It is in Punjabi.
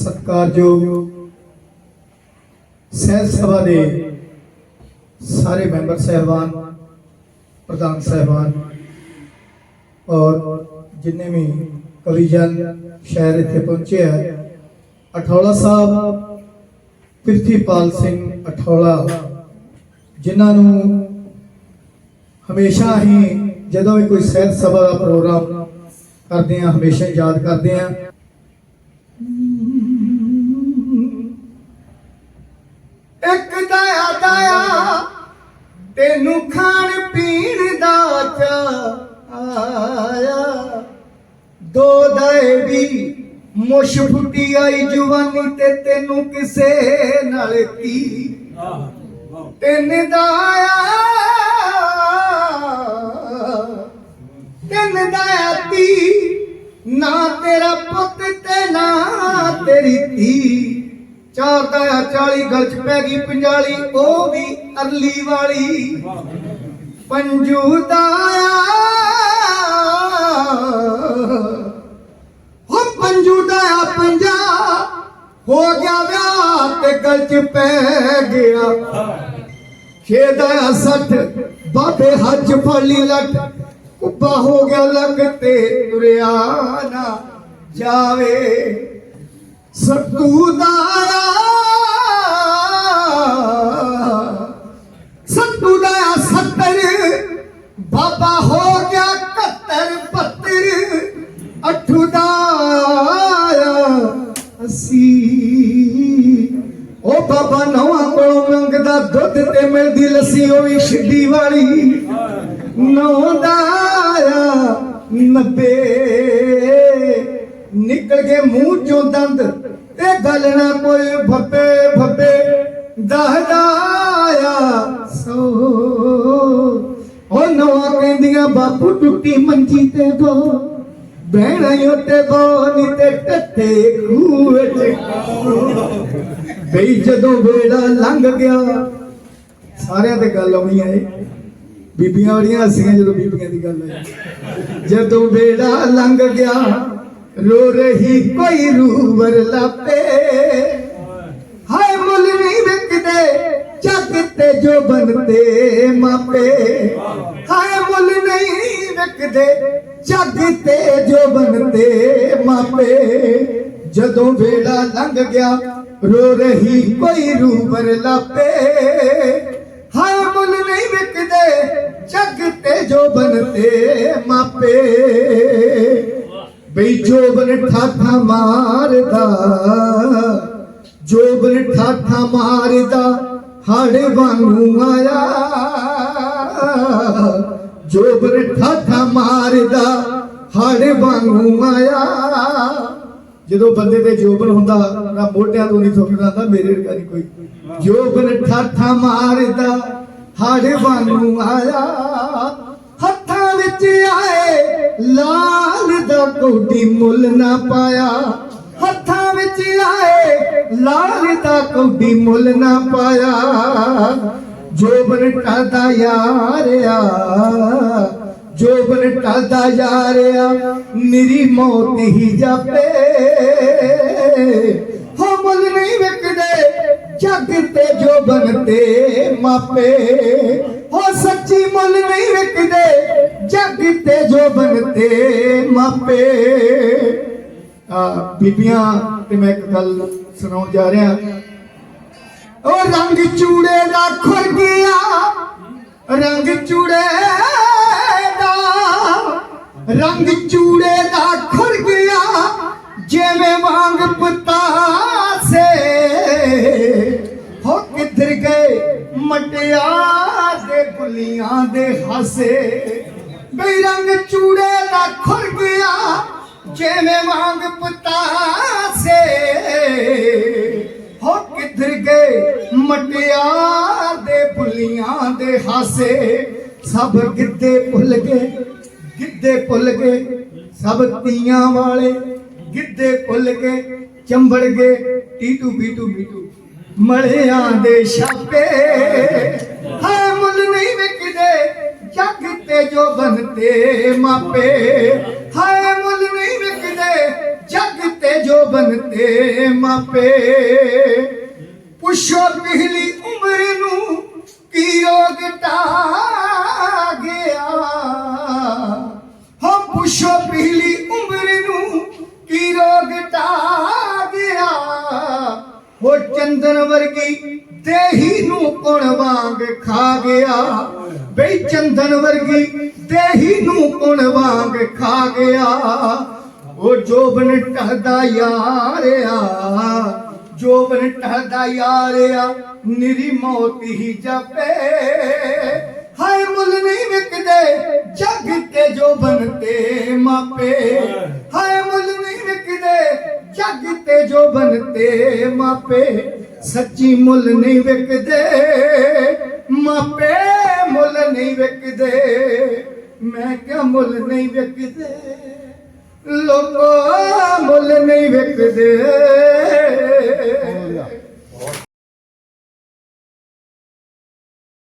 ਸਤਿਕਾਰਯੋਗ ਸਹਿਤ ਸਭਾ ਦੇ ਸਾਰੇ ਮੈਂਬਰ ਸਹਿਬਾਨ, ਪ੍ਰਧਾਨ ਸਹਿਬਾਨ ਔਰ ਜਿੰਨੇ ਵੀ ਕਵੀਜਨ ਸ਼ਹਿਰ ਇੱਥੇ ਪਹੁੰਚੇ ਆ, ਅਠੌਲਾ ਸਾਹਿਬ ਪ੍ਰਿਥੀਪਾਲ ਸਿੰਘ ਅਠੌਲਾ, ਜਿਨ੍ਹਾਂ ਨੂੰ ਹਮੇਸ਼ਾ ਹੀ ਜਦੋਂ ਵੀ ਕੋਈ ਸਹਿਤ ਸਭਾ ਦਾ ਪ੍ਰੋਗਰਾਮ ਕਰਦੇ ਆ, ਹਮੇਸ਼ਾ ਯਾਦ ਕਰਦੇ ਆ ਤੈਨੂੰ ਖਾਣ ਪੀਣ ਦਾ ਚਾਇਆ ਦੋ ਦਏ ਵੀ ਮੁਸ਼ ਫੁੱਟੀ ਆਈ ਜਵਾਨੀ ਤੇ ਤੈਨੂੰ ਕਿਸੇ ਨਾਲ ਕੀ। ਤਿੰਨ ਦਾਇਆ, ਤਿੰਨ ਦਾਇਤੀ ਨਾ ਤੇਰਾ ਪੁੱਤ ਤੇ ਨਾ ਤੇਰੀ ਧੀ। ਚਾਰ ਦਾਇਆ 40 ਗਲ ਚ ਪੈ ਗਈ, ਪੰਜਾਲੀ, ਉਹ ਵੀ ਅਰਲੀ ਵਾਲੀ। ਪੰਜੂ ਦਾਇਆ ਹੋ ਪੰਜੂ ਦਾਇਆ ਪੰਜਾ ਹੋ ਗਿਆ ਵਿਆਹ ਤੇ ਗਲ ਚ ਪੈ ਗਿਆ। ਖੇਦਾ ਸੱਠ, ਬਾਬੇ ਹੱਜ ਫੜੀ ਲੱਟ ਉੱਪਾ ਹੋ ਗਿਆ ਲੱਗ ਤੇ ਤੁਰਿਆ ਨਾ ਜਾਵੇ। ਸਤੂ ਦਾ ਬਾਬਾ ਨਵਾਂ ਕੋਲੋਂ ਮੰਗਦਾ ਦੁੱਧ ਤੇ ਮਿਲਦੀ ਲੱਸੀ, ਉਹ ਵੀ ਛਿੱਡੀ ਵਾਲੀ। ਨੌ ਦਾਇਆ ਨੱਬੇ। ਨਿਕਲ ਗਏ ਮੂੰਹ ਚੋਂ ਦੰਦ, ਤੇ ਗੱਲ ਕੋਈ ਭੱਬੇ ਭੱਬੇ। ਦਹਦਾਇਆ ਸੋ। ਉਹ ਨਵਾਂ ਕਹਿੰਦੀਆਂ, ਬਾਪੂ ਟੁੱਟੀ ਮੰਜੀ ਤੇ ਦੋ ਬਹਿਣਾ ਉੱਤੇ ਬੋ ਤੇ ਟੱਟੇ ਖੂਹ ਤੇ ਬਈ ਜਦੋਂ ਵੇੜਾ ਲੰਘ ਗਿਆ, ਸਾਰਿਆਂ ਤੇ ਗੱਲ ਆਉਣੀ ਹੈ ਬੀਬੀਆਂ ਵਾਲੀਆਂ ਹੱਸੀਆਂ ਜਦੋਂ ਬੀਬੀਆਂ ਦੀ ਗੱਲ ਹੈ ਜਦੋਂ ਵੇੜਾ ਲੰਘ ਗਿਆ, ਰੋ ਰਹੀ ਕੋਈ ਰੂਵਰ ਲਾਪੇ। ਹਾਏ ਮੁੱਲ ਨਹੀਂ ਵਿਕਦੇ ਜੱਗ ਤੇ ਜੋ ਬਣਦੇ ਮਾਪੇ। ਹਾਏ ਮੁੱਲ ਨਹੀਂ ਵਿਕਦੇ ਜੱਗ ਤੇ ਜੋ ਬਣਦੇ ਮਾਪੇ। ਜਦੋਂ ਵੇੜਾ ਲੰਘ ਗਿਆ ਰੋ ਰਹੀ ਕੋਈ ਰੂਬਰ ਲਾਪੇ। ਹਾਏ ਮੁੱਲ ਨਹੀਂ ਵਿਕਦੇ, ਜੱਗ ਤੇ ਜੋ ਬਣਦੇ ਮਾਪੇ। ਬਈ ਜੋਬਨ ਠਾਠਾ ਮਾਰਦਾ, ਜੋਬਨ ਠਾਠਾ ਮਾਰਦਾ, ਹੜ ਵਾਂਗੂ ਆਇਆ। ਜੋਬਨ ਠਾਠਾ ਮਾਰਦਾ, ਹੜ ਵਾਂਗੂ ਆਇਆ। ਜਦੋਂ ਬੰਦੇ ਤੇ ਜੋਬਨ ਹੁੰਦਾ, ਨਾ ਮੋਢਿਆਂ ਤੋਂ ਨਹੀਂ ਥੁੱਕਦਾ ਹੁੰਦਾ ਮੇਰੇ ਵਰਗਾ ਕੋਈ। ਜੋਬਨ ਠਾਠਾ ਮਾਰਦਾ, ਹੜ ਵਾਂਗੂ ਆਇਆ। ਹੱਥਾਂ ਵਿੱਚ ਆਏ, ਲਾਲ ਦਾ ਕੋਟੀ ਮੁੱਲ ਨਾ ਪਾਇਆ। ਹੱਥਾਂ ਵਿੱਚ ਆਏ, ਲਾਲ ਦਾ ਕੋਟੀ ਮੁੱਲ ਨਾ ਪਾਇਆ। ਜੋਬਨ ਟਲਦਾ ਯਾਰਿਆ ਜੋਬਨ ਟਲਦਾ ਯਾਰਿਆ, ਮੇਰੀ ਮੌਤ ਹੀ ਜਾਪੇ। ਹੋ ਮੁੱਲ ਨਹੀਂ ਵਿਕਦੇ, ਜੱਗ ਤੇ ਜੋ ਤੇ ਮਾਪੇ। ਹੋ ਸੱਚੀ ਮੁੱਲ ਨਹੀਂ ਵਿਕਦੇ, ਜੱਗ ਤੇ ਜੋ ਤੇ ਮਾਪੇ। ਆ, ਬੀਬੀਆਂ, ਤੇ ਮੈਂ ਇੱਕ ਗੱਲ ਸੁਣਾਉਣ ਜਾ ਰਿਹਾ। ਉਹ ਰੰਗ ਚੂੜੇ ਦਾ ਖੁਰ ਗਿਆ ਰੰਗ ਚੂੜੇ ਰੰਗ ਚੂੜੇ ਦਾ ਖੁਰ ਗਿਆ, ਜਿਵੇਂ ਵਾਂਗ ਪਤਾਸੇ। ਹੋ ਕਿੱਧਰ ਗਏ ਮਟਿਆ ਦੇ ਗੁਲੀਆਂ ਦੇ ਹਾਸੇ। ਬਈ ਰੰਗ ਚੂੜੇ ਦਾ ਖੁਰ ਗਿਆ, ਜਿਵੇਂ ਵਾਂਗ ਪਤਾਸੇ। ਹੋ ਕਿੱਧਰ ਗਏ ਮਟਿਆ ਦੇ ਬੁੱਲੀਆਂ ਦੇ ਹਾਸੇ। ਸਭ ਗਿੱਧੇ ਭੁੱਲ ਗਏ ਗਿੱਧੇ ਭੁੱਲ ਗਏ ਸਭ ਤੀਆਂ ਵਾਲੇ, ਗਿੱਧੇ ਭੁੱਲ ਗਏ ਚੰਬੜ ਗਏ, ਟੀਟੂ ਬੀਟੂ ਬੀਟੂ। ਮਲਿਆਂ ਦੇ ਛਾਪੇ ਹਾਂ ਮੁੱਲ ਨਹੀਂ ਵਿਕਦੇ, ਜੱਗ ਤੇ ਜੋ ਬਣਤੇ ਮਾਪੇ। ਹਾਏ ਮੁੱਲ ਨਹੀਂ ਵਿਕਦੇ, ਜੱਗ ਤੇ ਜੋ ਬਨਤੇ ਮਾਪੇ। ਪੁੱਛੋ ਪਿਛਲੀ ਉਮਰ ਨੂੰ ਕੀ ਰੋਗ ਟਾ ਚੰਦਨ ਵਰਗੀ ਦੇਹੀ ਨੂੰ ਕੁਣ ਵਾਂਗ ਖਾ ਗਿਆ। ਬਈ ਚੰਦਨ ਵਰਗੀ ਦੇਹੀ ਨੂੰ ਕੋਣ ਵਾਂਗ ਖਾ ਗਿਆ। ਉਹ ਜੋਬਨ ਟਹਦਾ ਯਾਰਿਆ ਜੋਬਨ ਟਹਦਾ ਯਾਰਿਆ ਨਿਰੀ ਮੌਤ ਹੀ ਜਾਪੇ। ਹਾਏ ਮੁੱਲ ਨਹੀਂ ਵਿਕਦੇ, ਜੱਗ ਤੇ ਜੋਬਨ ਤੇ ਮਾਪੇ। ਹਾਏ ਮੁੱਲ ਨਹੀਂ ਵਿਕਦੇ, ਜੱਗ ਤੇ ਜੋਬਨ ਤੇ ਮਾਪੇ। ਸੱਚੀ ਮੁੱਲ ਨਹੀਂ ਵਿਕਦੇ, ਮਾਪੇ ਮੁੱਲ ਨਹੀਂ ਵਿਕਦੇ। ਮੈਂ ਕਿਹਾ ਮੁੱਲ ਨਹੀਂ ਵਿਕਦੇ, ਲੋਕੋ ਮੁੱਲ ਨਹੀਂ ਵਿਕਦੇ।